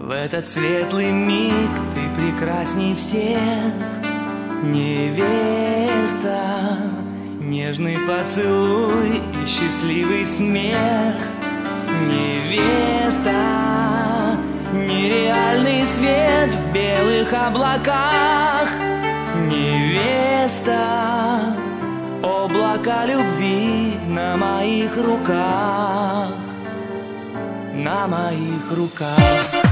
В этот светлый миг ты прекрасней всех. Невеста Нежный поцелуй и счастливый смех. Невеста Нереальный свет в белых облаках. Невеста Облака любви на моих руках na mojich rukách.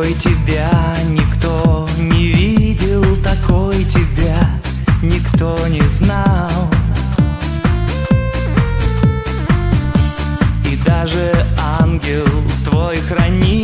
Такой тебя никто не видел, такой тебя никто не знал. И даже ангел, твой хранитель,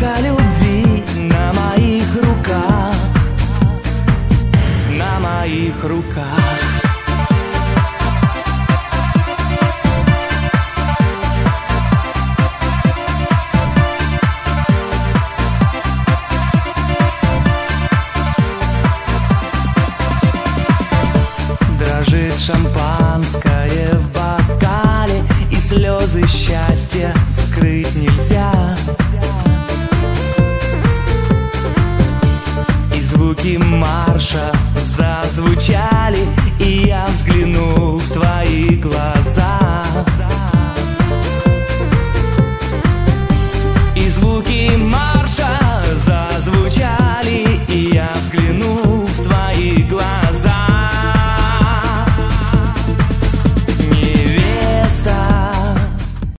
облака любви на моих руках на моих руках. Дрожит шампанское в бокале И слезы счастья скрыть марша зазвучали И я взглянул в твои глаза